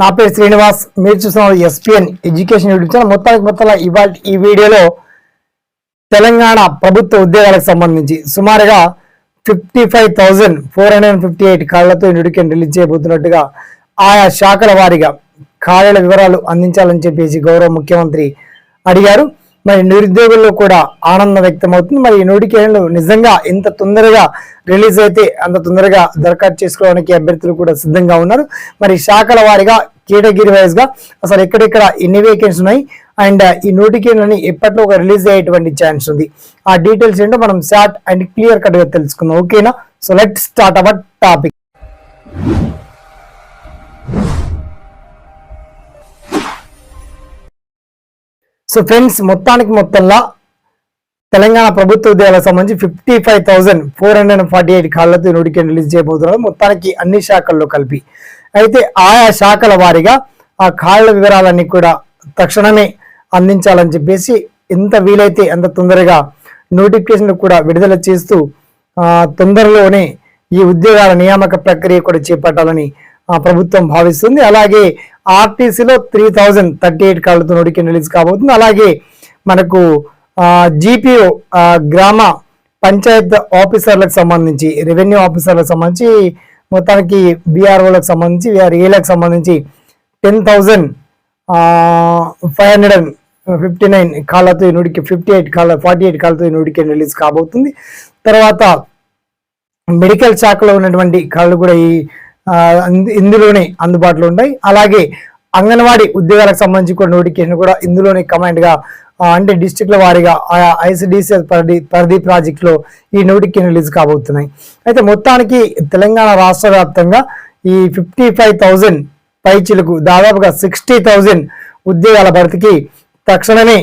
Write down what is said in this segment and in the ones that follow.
నా పేరు శ్రీనివాస్. మీరు చూస్తున్నారు ఎస్పిఎన్ ఎడ్యుకేషన్ యూట్యూబ్ ఛానల్. మొత్తానికి మొత్తం ఇవాళ ఈ వీడియోలో తెలంగాణ ప్రభుత్వ ఉద్యోగాలకు సంబంధించి సుమారుగా fifty five thousand four hundred fifty eight కాళ్ళతో నోటిఫికేషన్ రిలీజ్ చేయబోతున్నట్టుగా ఆయా శాఖల వారీగా ఖాళీల వివరాలు అందించాలని చెప్పేసి గౌరవ ముఖ్యమంత్రి అడిగారు. మరి నిరుద్యోగుల్లో కూడా ఆనందం వ్యక్తమవుతుంది. మరి ఈ నోటిఫికేషన్లు నిజంగా ఇంత తొందరగా రిలీజ్ అయితే అంత తొందరగా దరఖాస్తు చేసుకోవడానికి అభ్యర్థులు కూడా సిద్ధంగా ఉన్నారు. మరి శాఖల వారిగా కేటగిరీ వైజ్గా అసలు ఎక్కడెక్కడ ఎన్ని వేకెన్సీ ఉన్నాయి? అండ్ uh, ఈ నోటిఫికేషన్ ఎప్పట్లో ఒక రిలీజ్ అయ్యేటువంటి ఛాన్స్ ఉంది. ఆ డీటెయిల్స్ ఏంటో మనం షార్ట్ అండ్ క్లియర్ కట్గా తెలుసుకుందాం. ఓకేనా so let start our topic so friends మొత్తానికి మొత్తంలో తెలంగాణ ప్రభుత్వ ఉద్యోగాలకు సంబంధించి fifty five thousand four hundred forty eight కాళ్ళతో నోటిఫికేషన్ రిలీజ్ చేయబోతున్నారు. మొత్తానికి అన్ని శాఖల్లో కలిపి. అయితే ఆయా శాఖల వారీగా ఆ కాళ్ళ వివరాలన్నీ కూడా తక్షణమే అందించాలని చెప్పేసి ఎంత వీలైతే అంత తొందరగా నోటిఫికేషన్లు కూడా విడుదల చేస్తూ తొందరలోనే ఈ ఉద్యోగాల నియామక ప్రక్రియ కూడా చేపట్టాలని ఆ, ప్రభుత్వం భావిస్తుంది. అలాగే ఆర్టీసీలో త్రీ థౌజండ్ థర్టీ ఎయిట్ కాళ్ళతో నోటిఫికేషన్ రిలీజ్ కాబోతుంది. అలాగే మనకు జీపీఓ గ్రామ పంచాయత్ ఆఫీసర్లకు సంబంధించి రెవెన్యూ ఆఫీసర్లకు సంబంధించి మొత్తానికి బీఆర్ఓలకు సంబంధించి ఏలకు సంబంధించి ten thousand five hundred and fifty nine కాళ్ళతో ఈ నుడికి ఫిఫ్టీ ఎయిట్ కాళ్ళ ఫార్టీ ఎయిట్ కాళ్ళతో ఈ నుడికి రిలీజ్ కాబోతుంది. తర్వాత మెడికల్ శాఖలో ఉన్నటువంటి కళ్ళు కూడా ఈ ఇందులోనే అందుబాటులో ఉంటాయి. అలాగే అంగన్వాడీ ఉద్యోగాలకు సంబంధించి కూడా నోటిఫికేషన్ కూడా ఇందులోనే కమాండ్గా అంటే డిస్టిక్ల వారీగా ఆయా ఐసిడిసిఎస్ పరిధి పరిధి ప్రాజెక్టులో ఈ నోటిఫికేషన్ రిలీజ్ కాబోతున్నాయి. అయితే మొత్తానికి తెలంగాణ రాష్ట్ర వ్యాప్తంగా ఈ ఫిఫ్టీ ఫైవ్ థౌజండ్ పైచీలకు దాదాపుగా సిక్స్టీ థౌజండ్ ఉద్యోగాల భర్తీకి తక్షణమే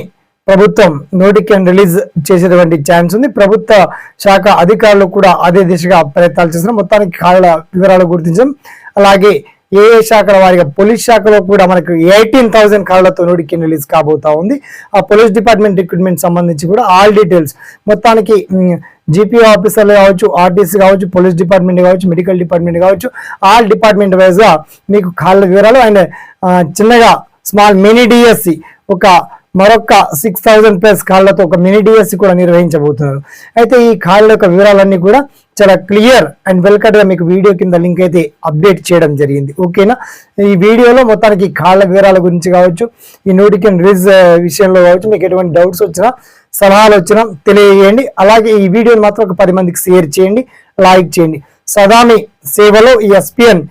ప్రభుత్వం నోటిఫికేషన్ రిలీజ్ చేసేటువంటి ఛాన్స్ ఉంది. ప్రభుత్వ శాఖ అధికారులు కూడా అదే దిశగా ప్రయత్నాలు చేస్తున్నారు. మొత్తానికి ఖాళీల వివరాలు గుర్తించడం అలాగే ఏఏ శాఖల వారిగా పోలీస్ శాఖలో కూడా మనకు ఎయిటీన్ థౌసండ్ కాళ్ళతో నోటిఫికేషన్ రిలీజ్ కాబోతా ఉంది. ఆ పోలీస్ డిపార్ట్మెంట్ రిక్రూట్మెంట్ సంబంధించి కూడా ఆల్ డీటెయిల్స్ మొత్తానికి జీపీ ఆఫీసర్లు కావచ్చు ఆర్టీసీ కావచ్చు పోలీస్ డిపార్ట్మెంట్ కావచ్చు మెడికల్ డిపార్ట్మెంట్ కావచ్చు ఆల్ డిపార్ట్మెంట్ వైజ్గా మీకు కాళ్ళ వివరాలు అండ్ చిన్నగా స్మాల్ మినీ డిఎస్సి ఒక మరొక సిక్స్ థౌజండ్ ప్లస్ కాళ్ళతో ఒక మినీ డిఎస్సి కూడా నిర్వహించబోతున్నారు. అయితే ఈ కాళ్ళ యొక్క వివరాలన్నీ కూడా చాలా క్లియర్ అండ్ వెల్కట్గా మీకు వీడియో కింద లింక్ అయితే అప్డేట్ చేయడం జరిగింది. ఓకేనా ఈ వీడియోలో మొత్తానికి కాళ్ళ వివరాల గురించి కావచ్చు ఈ నోటిఫికేషన్ రిలీజ్ విషయంలో కావచ్చు మీకు ఎటువంటి డౌట్స్ వచ్చినా సలహాలు వచ్చినా తెలియజేయండి. అలాగే ఈ వీడియోని మాత్రం ఒక పది మందికి షేర్ చేయండి లైక్ చేయండి. సదామి సేవలో ఈ SPN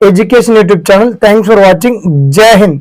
education YouTube channel thanks for watching జై హింద్